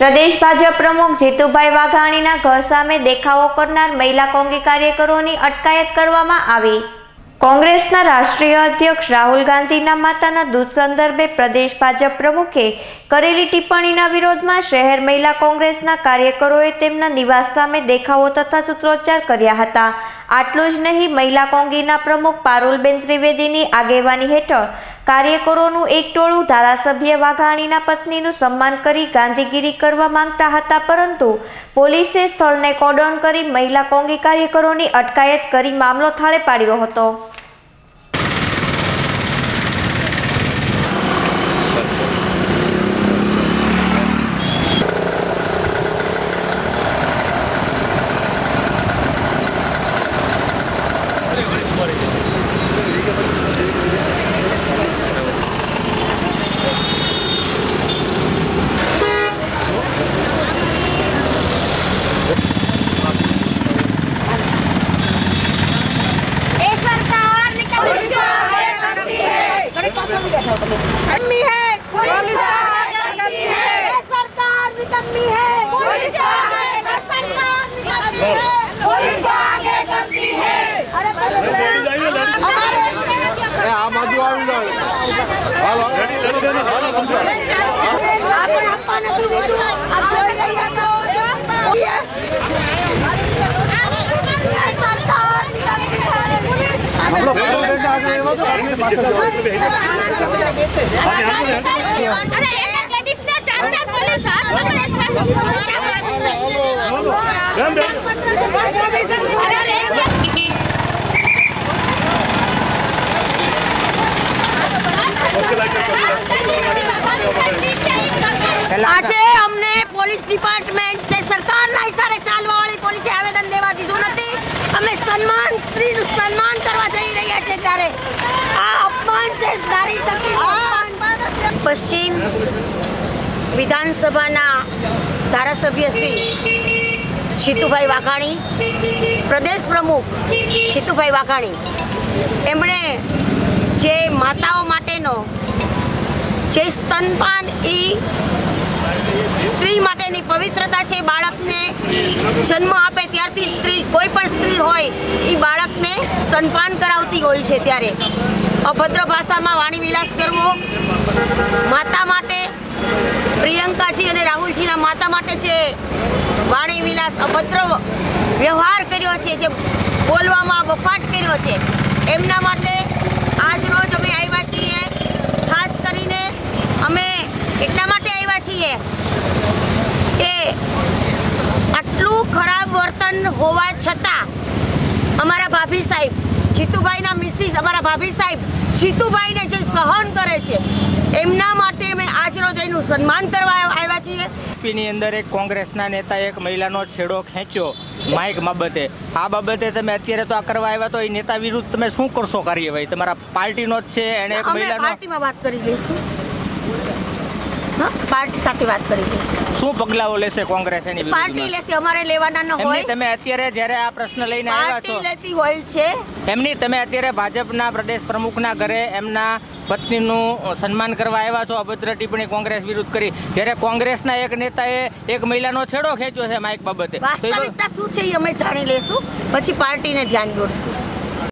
પ્રદેશ ભાજપ પ્રમુખ જીતુભાઈ વાઘાણીના ઘર સામે દેખાવો કરનાર મહિલા કોંગી કાર્યકરોની અટકાયત કરવામાં આવી. કોંગ્રેસના રાષ્ટ્રીય અધ્યક્ષ રાહુલ ગાંધીના માતાના દૂધ સંદર્ભે પ્રદેશ ભાજપ પ્રમુખે કરેલી ટિપ્પણીના વિરોધમાં શહેર મહિલા કોંગ્રેસના કાર્યકરોએ તેમના નિવાસ સામે દેખાવો તથા સૂત્રોચ્ચાર કર્યા હતા. આટલું જ નહીં, મહિલા કોંગીના પ્રમુખ પારુલબેન ત્રિવેદીની આગેવાની હેઠળ કાર્યકરોનું એક ટોળું ધારાસભ્ય વાઘાણીના પત્નીનું સન્માન કરી ગાંધીગીરી કરવા માંગતા હતા, પરંતુ પોલીસે સ્થળને કોડાઉન કરી મહિલા કોંગી કાર્યકરોની અટકાયત કરી મામલો થાળે પાડ્યો હતો. એ निकम्मी है। पुलिस है सरकार निकम्मी है। पुलिस सरकार निकम्मी है। पुलिस आगे करती है। अरे आम आदमी आ जाओ આજે અમને પોલીસ ડિપાર્ટમેન્ટ જે સરકારના ઈશારે ચાલવાવાળી પોલીસે આવેદન દેવા દીધું નથી. અમે સન્માન, સ્ત્રીનું સન્માન કરવા જઈ રહ્યા છીએ ત્યારે આ અપમાન છે નારી શક્તિ પશ્ચિમ વિધાનસભાના ધારાસભ્ય શ્રી જીતુભાઈ વાઘાણી, પ્રદેશ પ્રમુખ જીતુભાઈ વાઘાણી. એમણે જે માતાઓ માટેનો જે સ્તનપાન એ સ્ત્રી માટેની પવિત્રતા છે, બાળકને જન્મ આપે ત્યારથી સ્ત્રી, કોઈ પણ સ્ત્રી હોય એ બાળકને સ્તનપાન કરાવતી હોય છે ત્યારે. અભદ્ર ભાષામાં વાણી વિલાસ કરવો. માતા માટે પ્રિયંકાજી અને રાહુલજીના માતા માટે જે વાણી વિલાસ અભદ્ર વ્યવહાર કર્યો છે, જે બોલવામાં બફાટ કર્યો છે, એમના માટે આજ રોજ અમે આવ્યા છીએ. ખાસ કરીને અમે એટલા માટે આવ્યા છીએ કે આટલું ખરાબ વર્તન હોવા છતાં અમારા ભાભી સાહેબ જીતુભાઈના મિસિસ અમારા ભાભી સાહેબ જીતુભાઈને જે સહન કરે છે એમના માટે અમે આજ રોજ એનું સન્માન કરવા આવ્યા છીએ. યુપીની અંદર એક કોંગ્રેસના નેતા એક મહિલાનો છેડો ખેંચ્યો માઇક બાબતે. આ બાબતે તમે અત્યારે તો આ કરવા આવ્યા તો એ નેતા વિરુદ્ધ તમે શું કરશો કાર્યવાહી? તમારા પાર્ટીનો જ છે એને એક મહિલાનો પાર્ટીમાં વાત કરી લઈશું. પાર્ટી સાથે વાત કરી શું પગલાઓ લેશે કોંગ્રેસ એની પાર્ટી લેશે અમારે લેવાના ન હોય. તમે અત્યારે જ્યારે આ પ્રશ્ન લઈને આવ્યા છો લેતી હોય છે. એમની તમે અત્યારે ભાજપના પ્રદેશ પ્રમુખના ઘરે એમના પત્નીનું સન્માન કરવા આવ્યા છો અભદ્ર ટિપ્પણી કોંગ્રેસ વિરુદ્ધ કરી. જ્યારે કોંગ્રેસના એક નેતાએ એક મહિલાનો છેડો ખેંચ્યો છે માઇક બાબતે. વાસ્તવિકતા શું છે એ અમે જાણી લેશું પછી પાર્ટીને ધ્યાન દોરશું.